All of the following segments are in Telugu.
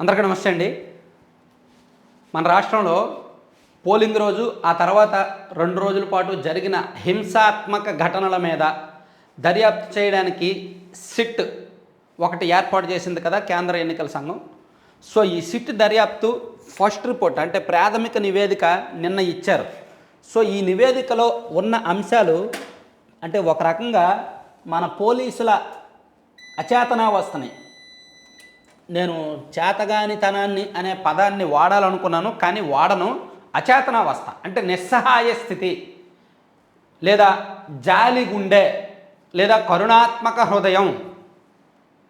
అందరికీ నమస్తే అండి. మన రాష్ట్రంలో పోలింగ్ రోజు ఆ తర్వాత రెండు రోజుల పాటు జరిగిన హింసాత్మక ఘటనల మీద దర్యాప్తు చేయడానికి సిట్ ఒకటి ఏర్పాటు చేసింది కదా కేంద్ర ఎన్నికల సంఘం. సో ఈ సిట్ దర్యాప్తు ఫస్ట్ రిపోర్ట్ అంటే ప్రాథమిక నివేదిక నిన్న ఇచ్చారు. సో ఈ నివేదికలో ఉన్న అంశాలు అంటే ఒక రకంగా మన పోలీసుల అచేతనావస్థని నేను చేతగానితనాన్ని అనే పదాన్ని వాడాలనుకున్నాను కానీ వాడను. అచేతనావస్థ అంటే నిస్సహాయ స్థితి. లేదా జాలి గుండె లేదా కరుణాత్మక హృదయం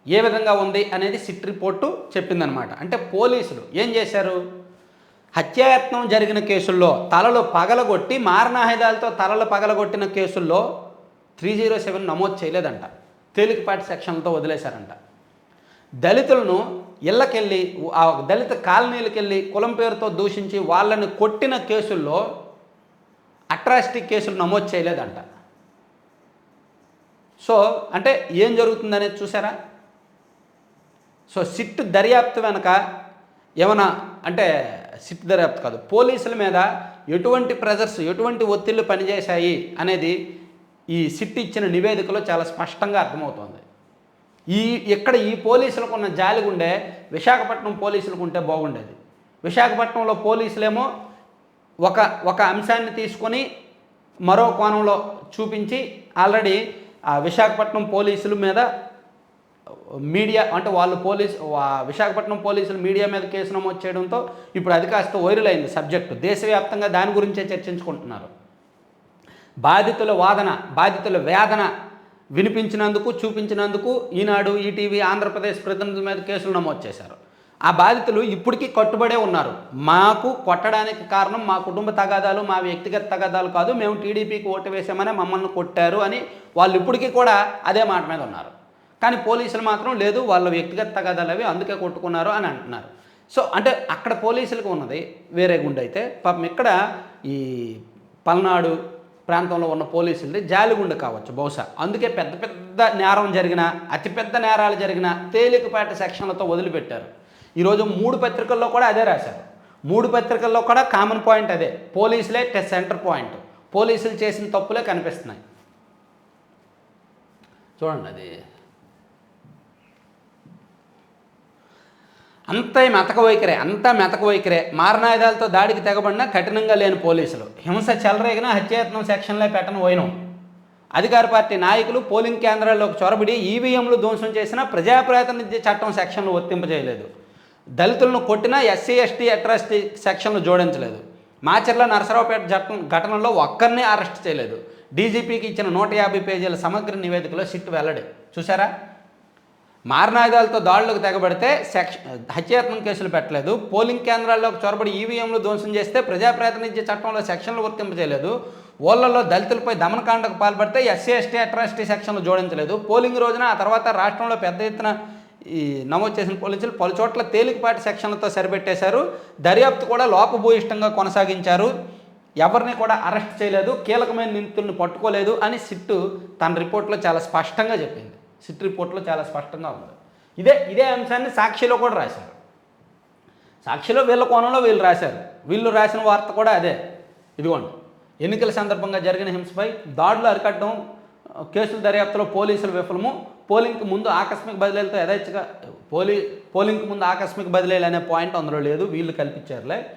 ఏ విధంగా ఉంది అనేది సిట్ రిపోర్టు చెప్పిందనమాట. అంటే పోలీసులు ఏం చేశారు? హత్యాయత్నం జరిగిన కేసుల్లో తలలు పగలగొట్టి మారణాయుధాలతో తలలు పగలగొట్టిన కేసుల్లో త్రీ జీరో సెవెన్ నమోదు చేయలేదంట. తేలికపాటి సెక్షన్లతో వదిలేశారంట. దళితులను ఇళ్ళకెళ్ళి ఆ దళిత కాలనీలకెళ్ళి కులం పేరుతో దూషించి వాళ్ళని కొట్టిన కేసుల్లో అట్రాసిటీ కేసులు నమోదు చేయలేదంట. సో అంటే ఏం జరుగుతుందనేది చూసారా? సో సిట్ దర్యాప్తు వెనక ఏమైనా అంటే సిట్ దర్యాప్తు కాదు పోలీసుల మీద ఎటువంటి ప్రెజర్స్ ఎటువంటి ఒత్తిళ్ళు పనిచేశాయి అనేది ఈ సిట్ ఇచ్చిన నివేదికలో చాలా స్పష్టంగా అర్థమవుతోంది. ఈ ఇక్కడ ఈ పోలీసులకు ఉన్న జాలిగుండే విశాఖపట్నం పోలీసులకు ఉంటే బాగుండేది. విశాఖపట్నంలో పోలీసులేమో ఒక ఒక అంశాన్ని తీసుకొని మరో కోణంలో చూపించి ఆల్రెడీ ఆ విశాఖపట్నం పోలీసుల మీద మీడియా అంటే వాళ్ళు పోలీస్ విశాఖపట్నం పోలీసులు మీడియా మీద కేసు నమోదు చేయడంతో ఇప్పుడు అది కాస్త వైరల్ అయింది సబ్జెక్టు. దేశవ్యాప్తంగా దాని గురించే చర్చించుకుంటున్నారు. బాధితుల వాదన బాధితుల వేదన వినిపించినందుకు చూపించినందుకు ఈనాడు ఈటీవీ ఆంధ్రప్రదేశ్ ప్రతినిధుల మీద కేసులు నమోదు చేశారు. ఆ బాధితులు ఇప్పటికీ కట్టుబడే ఉన్నారు. మాకు కొట్టడానికి కారణం మా కుటుంబ తగాదాలు మా వ్యక్తిగత తగాదాలు కాదు మేము టీడీపీకి ఓటు వేసామని మమ్మల్ని కొట్టారు అని వాళ్ళు ఇప్పటికీ కూడా అదే మాట మీద ఉన్నారు. కానీ పోలీసులు మాత్రం లేదు వాళ్ళ వ్యక్తిగత తగాదాలు అవి అందుకే కొట్టుకున్నారు అని అంటున్నారు. సో అంటే అక్కడ పోలీసులకు ఉన్నది వేరే గుండె అయితే పాపం ఇక్కడ ఈ పల్నాడు ప్రాంతంలో ఉన్న పోలీసులది జాలిగుండు కావచ్చు బహుశా. అందుకే పెద్ద పెద్ద నేరం జరిగిన అతిపెద్ద నేరాలు జరిగిన తేలికపాటి సెక్షన్లతో వదిలిపెట్టారు. ఈరోజు మూడు పత్రికల్లో కూడా అదే రాశారు. మూడు పత్రికల్లో కూడా కామన్ పాయింట్ అదే. పోలీసులే టెస్ట్ సెంటర్ పాయింట్ పోలీసులు చేసిన తప్పులే కనిపిస్తున్నాయి. చూడండి అది. అంత మెతక వైఖరే అంతా మెతక వైఖరే. మారణాయుధాలతో దాడికి తెగబడిన కఠినంగా లేని పోలీసులు. హింస చెలరేగిన హత్యాయత్నం సెక్షన్లో పెట్టను పోయినాం అధికార పార్టీ నాయకులు పోలింగ్ కేంద్రాల్లోకి చొరబడి ఈవీఎంలు ధ్వంసం చేసిన ప్రజాప్రాతినిధ్య చట్టం సెక్షన్లు వర్తింపజేయలేదు. దళితులను కొట్టిన ఎస్సీ ఎస్టీ అట్రాసిటీ సెక్షన్లు జోడించలేదు. మాచర్ల నరసరావుపేట చట్టం ఘటనలో ఒక్కరిని అరెస్ట్ చేయలేదు. డీజీపీకి ఇచ్చిన నూట యాభై పేజీల సమగ్ర నివేదికలో సిట్ వెల్లడి. చూసారా మారణాయుధాలతో దాడులకు తెగబడితే సెక్ష హత్యాత్మక కేసులు పెట్టలేదు. పోలింగ్ కేంద్రాల్లోకి చొరబడి ఈవీఎంలు ధ్వంసం చేస్తే ప్రజాప్రాతినిధ్య చట్టంలో సెక్షన్లు వర్తింపజేయలేదు. ఓళ్ళలో దళితులపై దమనకాండకు పాల్పడితే ఎస్సీ ఎస్టీ అట్రాసిటీ సెక్షన్లు జోడించలేదు. పోలింగ్ రోజున ఆ తర్వాత రాష్ట్రంలో పెద్ద ఎత్తున ఈ నమోదు చేసిన పోలీసులు పలు చోట్ల తేలికపాటి సెక్షన్లతో సరిపెట్టేశారు. దర్యాప్తు కూడా లోపభూయిష్టంగా కొనసాగించారు. ఎవరిని కూడా అరెస్ట్ చేయలేదు. కీలకమైన నిందితులను పట్టుకోలేదు అని సిట్టు తన రిపోర్ట్లో చాలా స్పష్టంగా చెప్పింది. సిట్ రిపోర్ట్లో చాలా స్పష్టంగా ఉంది. ఇదే ఇదే అంశాన్ని సాక్షిలో కూడా రాశారు. సాక్షిలో వీళ్ళ కోణంలో వీళ్ళు రాశారు. వీళ్ళు రాసిన వార్త కూడా అదే. ఇదిగోండి. ఎన్నికల సందర్భంగా జరిగిన హింసపై దాడులు అరికట్టడం కేసుల దర్యాప్తులో పోలీసులు విఫలము పోలింగ్కి ముందు ఆకస్మిక బదిలీలతో యథేచ్ఛగా పోలీ పోలింగ్కి ముందు ఆకస్మిక బదిలీలు అనే పాయింట్ అందులో లేదు. వీళ్ళు కల్పించారులే.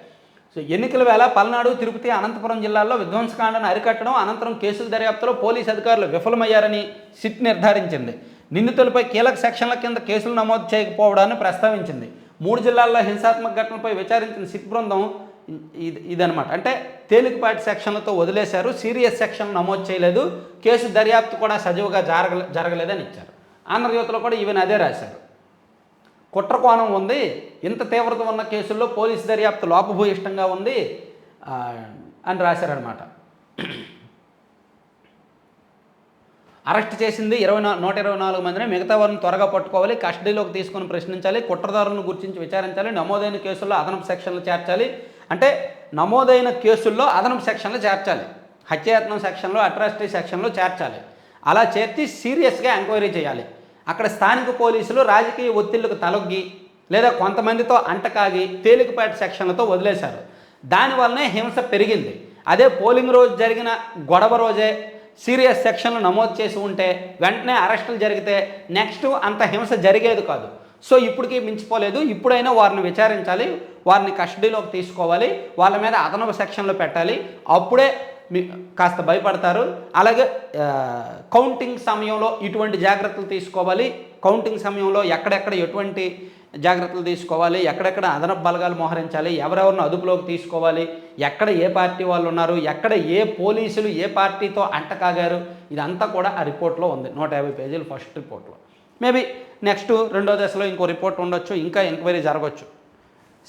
సో ఎన్నికల వేళ పల్నాడు తిరుపతి అనంతపురం జిల్లాల్లో విధ్వంసకాండను అరికట్టడం అనంతరం కేసుల దర్యాప్తులో పోలీసు అధికారులు విఫలమయ్యారని సిట్ నిర్ధారించింది. నిందితులపై కీలక సెక్షన్ల కింద కేసులు నమోదు చేయకపోవడాన్ని ప్రస్తావించింది. మూడు జిల్లాల్లో హింసాత్మక ఘటనలపై విచారించిన సిట్ బృందం ఇది ఇదనమాట అంటే తేలికపాటి సెక్షన్లతో వదిలేశారు సీరియస్ సెక్షన్ నమోదు చేయలేదు కేసు దర్యాప్తు కూడా సజీవుగా జరగ జరగలేదని ఇచ్చారు. ఆంధ్రజ్యోతిలో కూడా ఈవెన్ అదే రాశారు. కుట్ర కోణం ఉంది. ఇంత తీవ్రత ఉన్న కేసుల్లో పోలీసు దర్యాప్తు లోపభూయిష్టంగా ఉంది అని రాశారనమాట అరెస్ట్ చేసింది ఇరవై నా నూట ఇరవై నాలుగు మందిని. మిగతా వారిని త్వరగా పట్టుకోవాలి కస్టడీలోకి తీసుకొని ప్రశ్నించాలి కుట్రదారులను గుర్తించి విచారించాలి నమోదైన కేసుల్లో అదనపు సెక్షన్లు చేర్చాలి. అంటే నమోదైన కేసుల్లో అదనపు సెక్షన్లు చేర్చాలి. హత్యాయత్నం సెక్షన్లో అట్రాసిటీ సెక్షన్లో చేర్చాలి. అలా చేర్చి సీరియస్గా ఎంక్వైరీ చేయాలి. అక్కడ స్థానిక పోలీసులు రాజకీయ ఒత్తిళ్ళకు తలొగ్గి లేదా కొంతమందితో అంటకాగి తేలికపాటి సెక్షన్లతో వదిలేశారు. దానివల్లనే హింస పెరిగింది. అదే పోలింగ్ రోజు జరిగిన గొడవ రోజే సీరియస్ సెక్షన్లు నమోదు చేసి ఉంటే వెంటనే అరెస్టులు జరిగితే నెక్స్ట్ అంత హింస జరిగేది కాదు. సో ఇప్పటికీ మించిపోలేదు. ఇప్పుడైనా వారిని విచారించాలి. వారిని కస్టడీలోకి తీసుకోవాలి. వాళ్ళ మీద అదనపు సెక్షన్లు పెట్టాలి. అప్పుడే మీ కాస్త భయపడతారు. అలాగే కౌంటింగ్ సమయంలో ఇటువంటి జాగ్రత్తలు తీసుకోవాలి. కౌంటింగ్ సమయంలో ఎక్కడెక్కడ ఎటువంటి జాగ్రత్తలు తీసుకోవాలి? ఎక్కడెక్కడ అదనపు బలగాలు మోహరించాలి? ఎవరెవరిని అదుపులోకి తీసుకోవాలి? ఎక్కడ ఏ పార్టీ వాళ్ళు ఉన్నారు? ఎక్కడ ఏ పోలీసులు ఏ పార్టీతో అంటకాగారు? ఇదంతా కూడా ఆ రిపోర్ట్లో ఉంది. నూట యాభై పేజీలు ఫస్ట్ రిపోర్ట్లో. మేబీ నెక్స్ట్ రెండో దశలో ఇంకో రిపోర్ట్ ఉండొచ్చు ఇంకా ఎంక్వైరీ జరగవచ్చు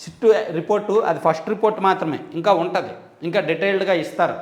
సిట్టు రిపోర్టు అది ఫస్ట్ రిపోర్ట్ మాత్రమే. ఇంకా ఉంటుంది. ఇంకా డీటెయిల్డ్గా ఇస్తారు.